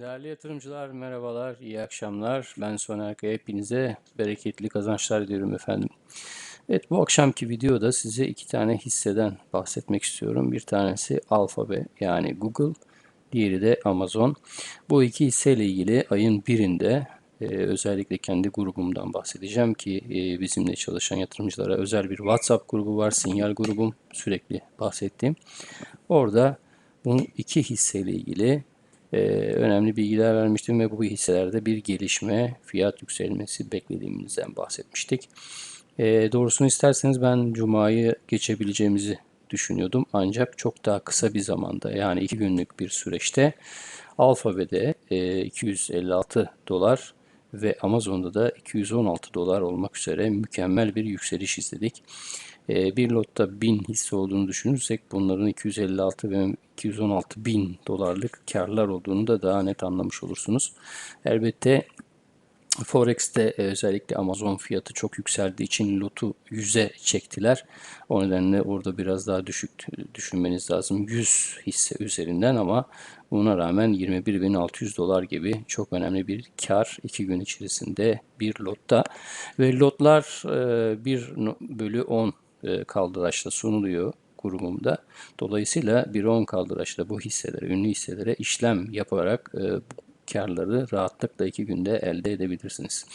Değerli yatırımcılar merhabalar, iyi akşamlar. Ben Soner Kaya. Hepinize bereketli kazançlar diliyorum efendim. Evet bu akşamki videoda size iki tane hisseden bahsetmek istiyorum. Bir tanesi Alphabe yani Google, diğeri de Amazon. Bu iki hisseyle ilgili ayın birinde e, özellikle kendi grubumdan bahsedeceğim ki e, bizimle çalışan yatırımcılara özel bir WhatsApp grubu var. Sinyal grubum sürekli bahsettiğim. Orada bu iki hisseyle ilgili e, önemli bilgiler vermiştim ve bu hisselerde bir gelişme, fiyat yükselmesi beklediğimizden bahsetmiştik. E, doğrusunu isterseniz ben Cuma'yı geçebileceğimizi düşünüyordum. Ancak çok daha kısa bir zamanda yani iki günlük bir süreçte Alphabe'de e, 256 dolar ve Amazon'da da 216 dolar olmak üzere mükemmel bir yükseliş izledik. E, bir lotta 1000 hisse olduğunu düşünürsek bunların 256 ve 216 bin dolarlık karlar olduğunu da daha net anlamış olursunuz. Elbette Forex'te e, özellikle Amazon fiyatı çok yükseldiği için lotu 100'e çektiler. O nedenle orada biraz daha düşük düşünmeniz lazım. 100 hisse üzerinden ama buna rağmen 21.600 dolar gibi çok önemli bir kar 2 gün içerisinde bir lotta. Ve lotlar 1 e, bölü 10 e, kaldıraçla sunuluyor grubumda. Dolayısıyla bir 10 kaldıraçla bu hisselere, ünlü hisselere işlem yaparak e, karları rahatlıkla iki günde elde edebilirsiniz.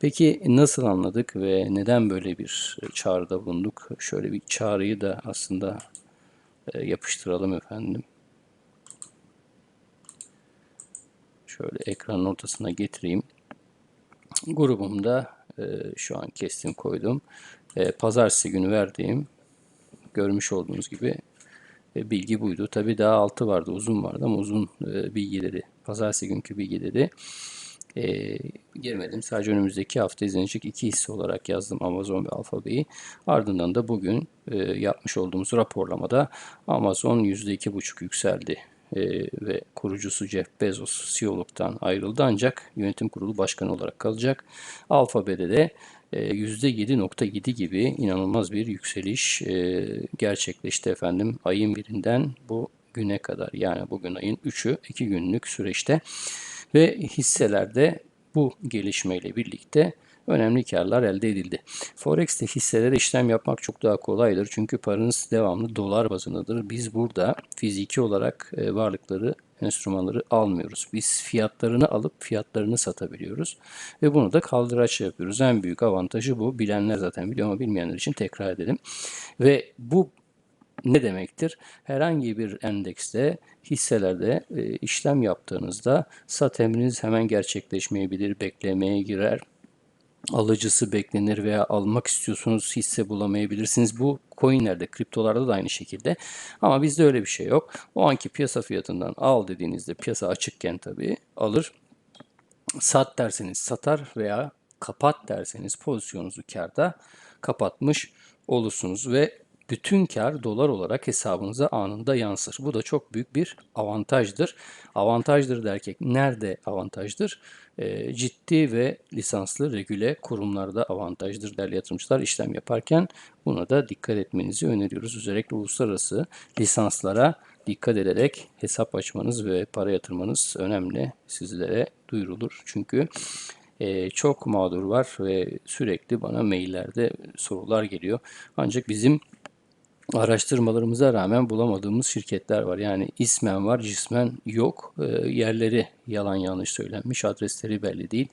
Peki nasıl anladık ve neden böyle bir çağrıda bulunduk? Şöyle bir çağrıyı da aslında e, yapıştıralım efendim. Şöyle ekranın ortasına getireyim. Grubumda e, şu an kestim koydum. E, pazartesi günü verdiğim görmüş olduğunuz gibi e, bilgi buydu. Tabii daha altı vardı, uzun vardı ama uzun e, bilgileri, pazartesi günkü bilgileri e, girmedim. Sadece önümüzdeki hafta izlenecek iki hisse olarak yazdım Amazon ve Alphabet'i. Ardından da bugün e, yapmış olduğumuz raporlamada Amazon %2,5 yükseldi e, ve kurucusu Jeff Bezos CEO'luktan ayrıldı. Ancak yönetim kurulu başkanı olarak kalacak. Alphabet'e de %7.7 e, gibi inanılmaz bir yükseliş e, gerçekleşti efendim ayın birinden bu güne kadar. Yani bugün ayın 3'ü 2 günlük süreçte. Ve hisselerde bu gelişmeyle birlikte önemli karlar elde edildi. Forex'te hisselere işlem yapmak çok daha kolaydır. Çünkü paranız devamlı dolar bazındadır. Biz burada fiziki olarak e, varlıkları enstrümanları almıyoruz. Biz fiyatlarını alıp fiyatlarını satabiliyoruz. Ve bunu da kaldıraç yapıyoruz. En büyük avantajı bu. Bilenler zaten biliyor ama bilmeyenler için tekrar edelim. Ve bu ne demektir? Herhangi bir endekste hisselerde e, işlem yaptığınızda sat emriniz hemen gerçekleşmeyebilir, beklemeye girer alıcısı beklenir veya almak istiyorsunuz hisse bulamayabilirsiniz. Bu coinlerde, kriptolarda da aynı şekilde. Ama bizde öyle bir şey yok. O anki piyasa fiyatından al dediğinizde piyasa açıkken tabii alır. Sat derseniz satar veya kapat derseniz pozisyonunuzu karda kapatmış olursunuz ve bütün kar dolar olarak hesabınıza anında yansır. Bu da çok büyük bir avantajdır. Avantajdır derken nerede avantajdır? E, ciddi ve lisanslı regüle kurumlarda avantajdır değerli yatırımcılar işlem yaparken buna da dikkat etmenizi öneriyoruz. Özellikle uluslararası lisanslara dikkat ederek hesap açmanız ve para yatırmanız önemli sizlere duyurulur. Çünkü e, çok mağdur var ve sürekli bana maillerde sorular geliyor. Ancak bizim araştırmalarımıza rağmen bulamadığımız şirketler var. Yani ismen var, cismen yok. E, yerleri yalan yanlış söylenmiş, adresleri belli değil.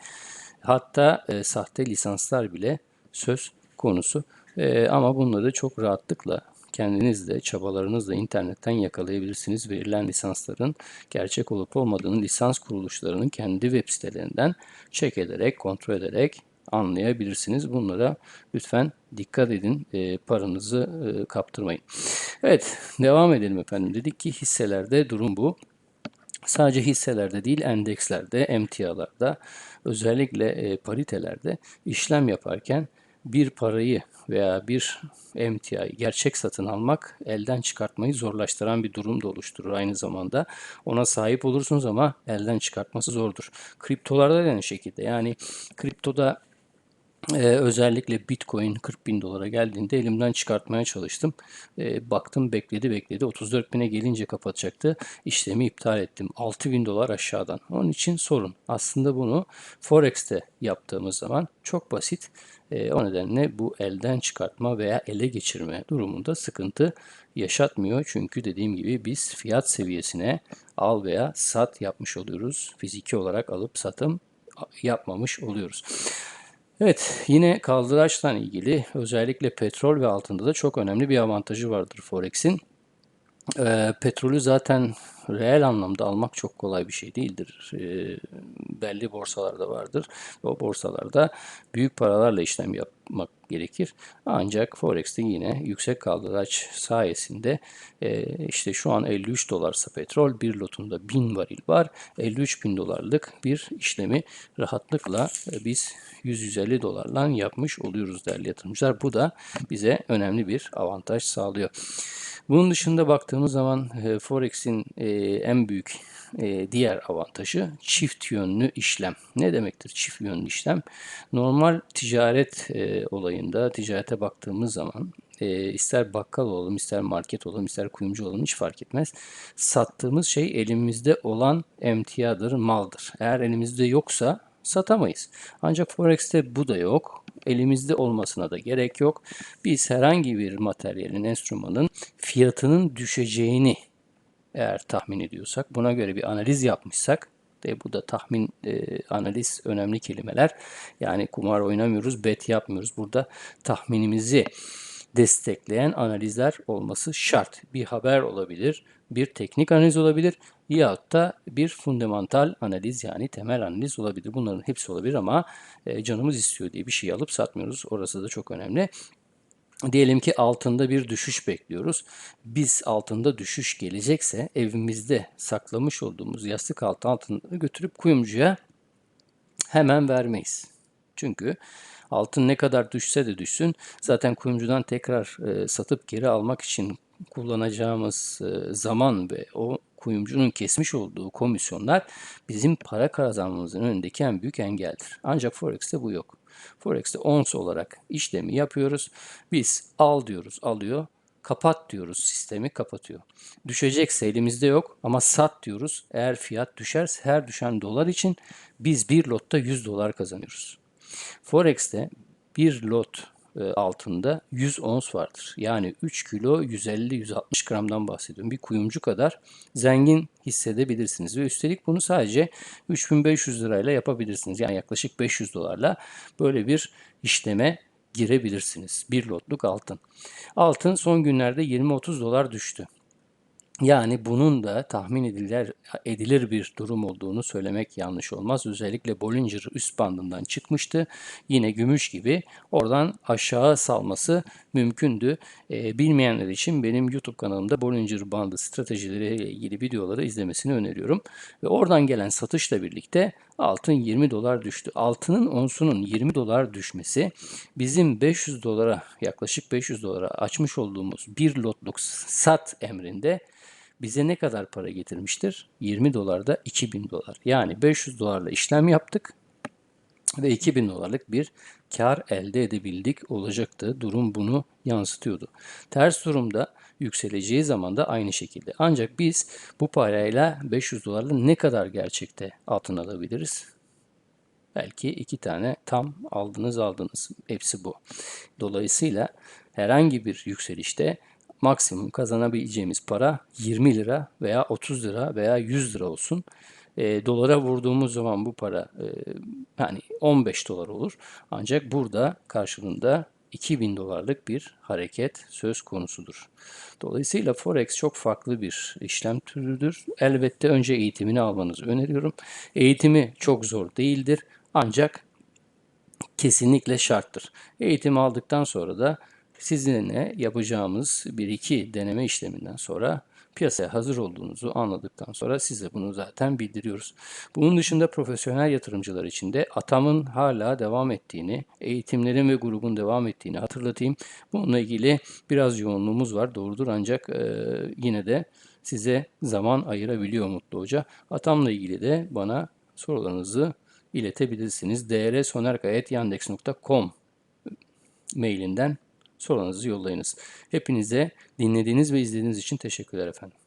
Hatta e, sahte lisanslar bile söz konusu. E, ama bunları çok rahatlıkla kendiniz de çabalarınızla internetten yakalayabilirsiniz. Verilen lisansların gerçek olup olmadığını lisans kuruluşlarının kendi web sitelerinden check ederek, kontrol ederek anlayabilirsiniz. Bunlara lütfen dikkat edin. E, paranızı e, kaptırmayın. Evet devam edelim efendim. Dedik ki hisselerde durum bu. Sadece hisselerde değil endekslerde, emtialarda özellikle e, paritelerde işlem yaparken bir parayı veya bir emtiayı gerçek satın almak elden çıkartmayı zorlaştıran bir durum da oluşturur aynı zamanda. Ona sahip olursunuz ama elden çıkartması zordur. Kriptolarda da aynı şekilde. Yani kriptoda Ee, özellikle Bitcoin 40 bin dolara geldiğinde elimden çıkartmaya çalıştım. Ee, baktım bekledi bekledi 34 bine gelince kapatacaktı. İşlemi iptal ettim. 6 bin dolar aşağıdan. Onun için sorun. Aslında bunu Forex'te yaptığımız zaman çok basit. Ee, o nedenle bu elden çıkartma veya ele geçirme durumunda sıkıntı yaşatmıyor. Çünkü dediğim gibi biz fiyat seviyesine al veya sat yapmış oluyoruz. Fiziki olarak alıp satım yapmamış oluyoruz. Evet, yine kaldıraçla ilgili özellikle petrol ve altında da çok önemli bir avantajı vardır Forex'in. Ee, petrolü zaten reel anlamda almak çok kolay bir şey değildir. Ee, belli borsalarda vardır. O borsalarda büyük paralarla işlem yapmak gerekir. Ancak Forex'te yine yüksek kaldıraç sayesinde e, işte şu an 53 dolarsa petrol bir lotunda 1000 varil var. 53 bin dolarlık bir işlemi rahatlıkla e, biz 100-150 dolarla yapmış oluyoruz değerli yatırımcılar. Bu da bize önemli bir avantaj sağlıyor. Bunun dışında baktığımız zaman e, Forex'in e, en büyük e, diğer avantajı çift yönlü işlem. Ne demektir çift yönlü işlem? Normal ticaret e, olayında ticarete baktığımız zaman e, ister bakkal olalım, ister market olalım, ister kuyumcu olalım hiç fark etmez. Sattığımız şey elimizde olan emtiadır, maldır. Eğer elimizde yoksa satamayız. Ancak Forex'te bu da yok. Elimizde olmasına da gerek yok. Biz herhangi bir materyalin, enstrümanın fiyatının düşeceğini eğer tahmin ediyorsak, buna göre bir analiz yapmışsak, de bu da tahmin, e, analiz önemli kelimeler. Yani kumar oynamıyoruz, bet yapmıyoruz. Burada tahminimizi destekleyen analizler olması şart. Bir haber olabilir, bir teknik analiz olabilir yahut da bir fundamental analiz yani temel analiz olabilir. Bunların hepsi olabilir ama e, canımız istiyor diye bir şey alıp satmıyoruz. Orası da çok önemli. Diyelim ki altında bir düşüş bekliyoruz. Biz altında düşüş gelecekse evimizde saklamış olduğumuz yastık altı altını götürüp kuyumcuya hemen vermeyiz. Çünkü altın ne kadar düşse de düşsün zaten kuyumcudan tekrar e, satıp geri almak için kullanacağımız e, zaman ve o kuyumcunun kesmiş olduğu komisyonlar bizim para kazanmamızın önündeki en büyük engeldir. Ancak Forex'te bu yok. Forex'te ons olarak işlemi yapıyoruz. Biz al diyoruz alıyor. Kapat diyoruz sistemi kapatıyor. Düşecekse elimizde yok ama sat diyoruz. Eğer fiyat düşerse her düşen dolar için biz bir lotta 100 dolar kazanıyoruz. Forex'te bir lot altında 100 ons vardır. Yani 3 kilo 150-160 gramdan bahsediyorum. Bir kuyumcu kadar zengin hissedebilirsiniz. Ve üstelik bunu sadece 3500 lirayla yapabilirsiniz. Yani yaklaşık 500 dolarla böyle bir işleme girebilirsiniz. Bir lotluk altın. Altın son günlerde 20-30 dolar düştü. Yani bunun da tahmin edilir, edilir bir durum olduğunu söylemek yanlış olmaz. Özellikle Bollinger üst bandından çıkmıştı. Yine gümüş gibi oradan aşağı salması mümkündü. E, bilmeyenler için benim YouTube kanalımda Bollinger bandı stratejileriyle ilgili videoları izlemesini öneriyorum. Ve oradan gelen satışla birlikte altın 20 dolar düştü. Altının onsunun 20 dolar düşmesi bizim 500 dolara yaklaşık 500 dolara açmış olduğumuz bir lotluk sat emrinde bize ne kadar para getirmiştir? 20 dolarda 2000 dolar. Yani 500 dolarla işlem yaptık ve 2000 dolarlık bir kar elde edebildik olacaktı. Durum bunu yansıtıyordu. Ters durumda yükseleceği zaman da aynı şekilde. Ancak biz bu parayla 500 dolarla ne kadar gerçekte altın alabiliriz? Belki iki tane tam aldınız aldınız. Hepsi bu. Dolayısıyla herhangi bir yükselişte maksimum kazanabileceğimiz para 20 lira veya 30 lira veya 100 lira olsun. E, dolara vurduğumuz zaman bu para e, yani 15 dolar olur. Ancak burada karşılığında 2000 dolarlık bir hareket söz konusudur. Dolayısıyla Forex çok farklı bir işlem türüdür. Elbette önce eğitimini almanızı öneriyorum. Eğitimi çok zor değildir ancak kesinlikle şarttır. Eğitim aldıktan sonra da sizinle yapacağımız bir iki deneme işleminden sonra piyasaya hazır olduğunuzu anladıktan sonra size bunu zaten bildiriyoruz. Bunun dışında profesyonel yatırımcılar için de ATAM'ın hala devam ettiğini, eğitimlerin ve grubun devam ettiğini hatırlatayım. Bununla ilgili biraz yoğunluğumuz var doğrudur ancak e, yine de size zaman ayırabiliyor Mutlu Hoca. ATAM'la ilgili de bana sorularınızı iletebilirsiniz. drsonerga.yandex.com mailinden sorularınızı yollayınız. Hepinize dinlediğiniz ve izlediğiniz için teşekkürler efendim.